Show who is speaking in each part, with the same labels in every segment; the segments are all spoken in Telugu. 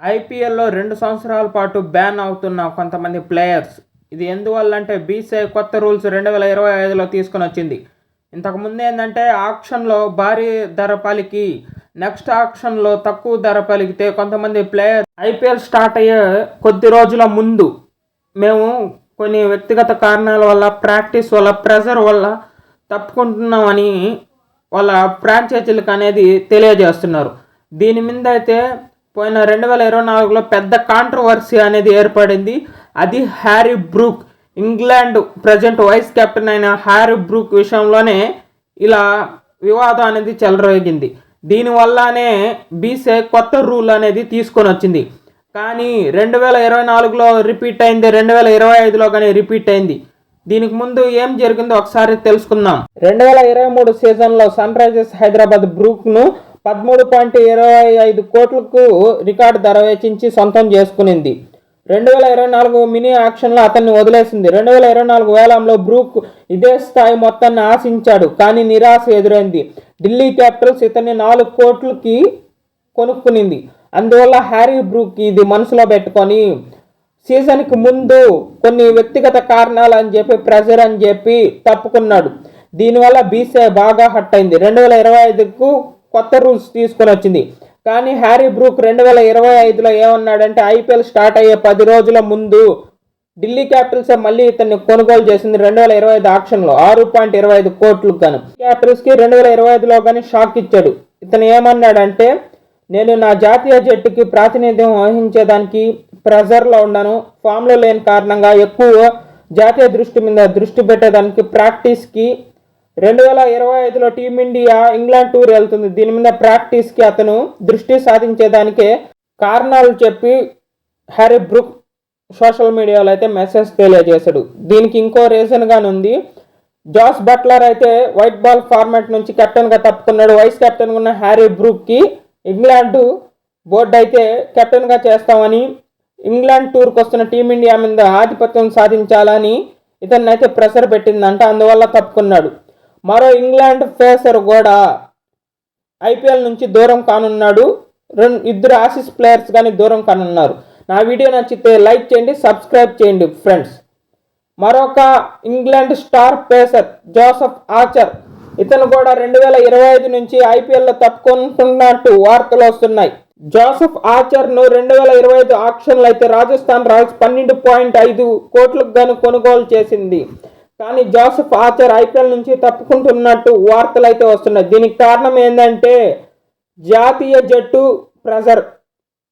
Speaker 1: ఐపీఎల్లో రెండు సంవత్సరాల పాటు బ్యాన్ అవుతున్న కొంతమంది ప్లేయర్స్. ఇది ఎందువల్ల అంటే బీసీఐ కొత్త రూల్స్ రెండు వేల ఇరవై ఐదులో తీసుకొని వచ్చింది ఇంతకుముందు ఏంటంటే ఆక్షన్లో భారీ ధర పలికి నెక్స్ట్ ఆక్షన్లో తక్కువ ధర పలికితే కొంతమంది ప్లేయర్ ఐపీఎల్ స్టార్ట్ అయ్యే కొద్ది రోజుల ముందు మేము కొన్ని వ్యక్తిగత కారణాల వల్ల ప్రాక్టీస్ వల్ల ప్రెజర్ వల్ల తప్పుకుంటున్నామని వాళ్ళ ఫ్రాంచైజీలకు అనేది తెలియజేస్తున్నారు. దీని మీద అయితే పోయిన రెండు వేల ఇరవై నాలుగులో పెద్ద కాంట్రవర్సీ అనేది ఏర్పడింది. అది Harry Brook England present vice captain అయిన హ్యారీ బ్రూక్ విషయంలోనే ఇలా వివాదం అనేది చెలరేగింది. దీనివల్లనే బీసే కొత్త రూల్ అనేది తీసుకొని వచ్చింది. కానీ రెండు వేల ఇరవై నాలుగులో రిపీట్ అయింది రెండు వేల ఇరవై ఐదులో కానీ రిపీట్ అయింది. దీనికి ముందు ఏం జరిగిందో ఒకసారి తెలుసుకుందాం. రెండు వేల ఇరవై మూడు సీజన్లో సన్ రైజర్స్ హైదరాబాద్ బ్రూక్ను పదమూడు పాయింట్ ఇరవై ఐదు కోట్లకు రికార్డు ధర వెచ్చించి సొంతం చేసుకునింది. రెండు వేల ఇరవై నాలుగు మినీ ఆక్షన్లో అతన్ని వదిలేసింది. రెండు వేల ఇరవై నాలుగు వేలంలో బ్రూక్ ఇదే స్థాయి మొత్తాన్ని ఆశించాడు కానీ నిరాశ ఎదురైంది. ఢిల్లీ క్యాపిటల్స్ ఇతన్ని నాలుగు కోట్లకి కొనుక్కునింది. అందువల్ల హ్యారీ బ్రూక్ ఇది మనసులో పెట్టుకొని సీజన్కి ముందు కొన్ని వ్యక్తిగత కారణాలు అని చెప్పి ప్రెజర్ అని చెప్పి తప్పుకున్నాడు. దీనివల్ల బీసీఐ బాగా హట్ అయింది. రెండు వేల ఇరవై ఐదుకు కొత్త రూల్స్ తీసుకొని వచ్చింది. కానీ హ్యారీ బ్రూక్ రెండు వేల ఇరవై ఐదులో ఏమన్నాడంటే ఐపీఎల్ స్టార్ట్ అయ్యే పది రోజుల ముందు ఢిల్లీ క్యాపిటల్స్ మళ్ళీ ఇతన్ని కొనుగోలు చేసింది రెండు వేల ఇరవై ఐదు ఆక్షన్లో. ఆరు పాయింట్ ఇరవై ఐదు కోట్లకు గాను. క్యాపిటల్స్కి రెండు వేల ఇరవై ఐదులో కానీ షాక్ ఇచ్చాడు. ఇతను ఏమన్నాడంటే నేను నా జాతీయ జట్టుకి ప్రాతినిధ్యం వహించేదానికి ప్రెజర్లో ఉన్నాను. ఫామ్లో లేని కారణంగా ఎక్కువ జాతీయ దృష్టి మీద దృష్టి పెట్టేదానికి ప్రాక్టీస్కి రెండు వేల ఇరవై ఐదులో టీమిండియా ఇంగ్లాండ్ టూర్ వెళ్తుంది. దీని మీద ప్రాక్టీస్కి అతను దృష్టి సాధించేదానికే కారణాలు చెప్పి హ్యారీ బ్రూక్ సోషల్ మీడియాలో అయితే మెసేజ్ తెలియజేశాడు. దీనికి ఇంకో రీజన్ ఉంది. జాస్ బట్లర్ అయితే వైట్ బాల్ ఫార్మాట్ నుంచి కెప్టెన్గా తప్పుకున్నాడు. వైస్ కెప్టెన్ ఉన్న హ్యారీ బ్రూక్కి ఇంగ్లాండ్ బోర్డు అయితే కెప్టెన్గా చేస్తామని ఇంగ్లాండ్ టూర్కి వస్తున్న టీమిండియా మీద ఆధిపత్యం సాధించాలని ఇతన్నైతే ప్రెషర్ పెట్టిందంట. అందువల్ల తప్పుకున్నాడు. మరో ఇంగ్లాండ్ ఫేసర్ కూడా ఐపీఎల్ నుంచి దూరం కానున్నాడు. రెండు ఇద్దరు ఆసిస్ ప్లేయర్స్ కానీ దూరం కానున్నారు. నా వీడియో నచ్చితే లైక్ చేయండి సబ్స్క్రైబ్ చేయండి ఫ్రెండ్స్. మరొక England star pacer Joseph Archer ఇతను కూడా రెండు వేల ఇరవై ఐదు నుంచి ఐపీఎల్లో తప్పుకుంటున్నట్టు వార్తలు వస్తున్నాయి. జోసఫ్ ఆచర్ను రెండు వేల ఇరవై ఐదు ఆక్షన్లు అయితే రాజస్థాన్ రాయల్స్ పన్నెండు పాయింట్ ఐదు కోట్లకు గాను కొనుగోలు చేసింది. కానీ జోసఫ్ ఆచర్ ఐపీఎల్ నుంచి తప్పుకుంటున్నట్టు వార్తలు అయితే వస్తున్నాయి. దీనికి కారణం ఏంటంటే జాతీయ జట్టు ప్రెజర్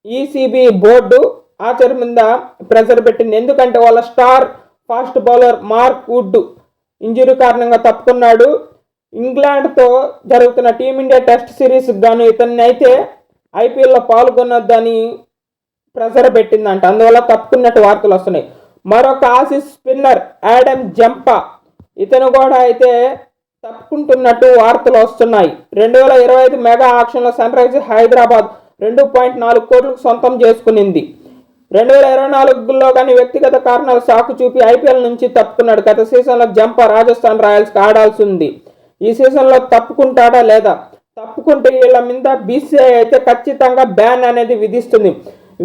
Speaker 1: ఈసీబీ బోర్డు ఆచర్ మీద ప్రెజర్ పెట్టింది. ఎందుకంటే వాళ్ళ star fast bowler Mark Wood injury కారణంగా తప్పుకున్నాడు. ఇంగ్లాండ్తో జరుగుతున్న టీమిండియా టెస్ట్ సిరీస్ గాను ఇతన్ని అయితే ఐపీఎల్లో పాల్గొనొద్దని ప్రెజర్ పెట్టిందంట. అందువల్ల తప్పుకున్నట్టు వార్తలు వస్తున్నాయి. మరొక ఆసిస్ స్పిన్నర్ యాడమ్ జంపా. ఇతను కూడా అయితే తప్పుకుంటున్నట్టు వార్తలు వస్తున్నాయి. రెండు వేల ఇరవై ఐదు మెగా ఆక్షన్లో సన్ రైజర్స్ హైదరాబాద్ రెండు పాయింట్ నాలుగు కోట్లకు సొంతం చేసుకునింది. రెండు వేల ఇరవై నాలుగులో కానీ వ్యక్తిగత కారణాలు సాకు చూపి ఐపీఎల్ నుంచి తప్పుకున్నాడు. గత సీజన్లో జంపా రాజస్థాన్ రాయల్స్కి ఆడాల్సి ఉంది ఈ సీజన్లో తప్పుకుంటాడా లేదా? తప్పుకుంటే వీళ్ళ మీద బీసీఐ అయితే ఖచ్చితంగా బ్యాన్ అనేది విధిస్తుంది.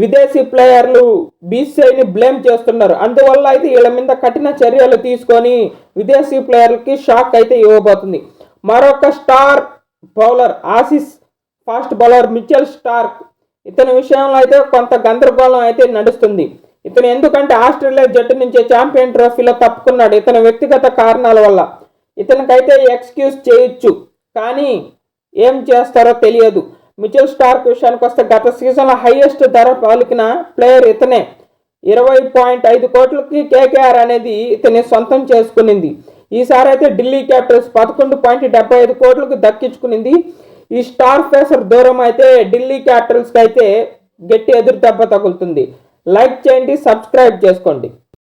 Speaker 1: విదేశీ ప్లేయర్లు బీసీఐని బ్లేమ్ చేస్తున్నారు. అందువల్ల అయితే వీళ్ళ మీద కఠిన చర్యలు తీసుకొని విదేశీ ప్లేయర్లకి షాక్ అయితే ఇవ్వబోతుంది. మరొక star bowler Aussies fast bowler Mitchell Starc. ఇతని విషయంలో అయితే కొంత గందరగోళం అయితే నడుస్తుంది. ఇతను ఎందుకంటే ఆస్ట్రేలియా జట్టు నుంచి ఛాంపియన్ ట్రోఫీలో తప్పుకున్నాడు. ఇతని వ్యక్తిగత కారణాల వల్ల ఇతనికైతే ఎక్స్క్యూజ్ చేయొచ్చు. కానీ ఏం చేస్తారో తెలియదు. మిచెల్ స్టార్క్ విషయానికి వస్తే గత సీజన్లో హైయెస్ట్ ధర పలికిన ప్లేయర్ ఇతనే. ఇరవై పాయింట్ ఐదు కోట్లకి కేకేఆర్ అనేది ఇతని సొంతం చేసుకునింది. ఈసారి అయితే ఢిల్లీ క్యాపిటల్స్ పదకొండు పాయింట్ డెబ్బై ఐదు కోట్లకు దక్కించుకునింది. ఈ స్టార్ ఫేసర్ దూరం అయితే ఢిల్లీ క్యాపిటల్స్కి అయితే గట్టి ఎదురు దెబ్బ తగులుతుంది. లైక్ చేయండి సబ్స్క్రైబ్ చేసుకోండి.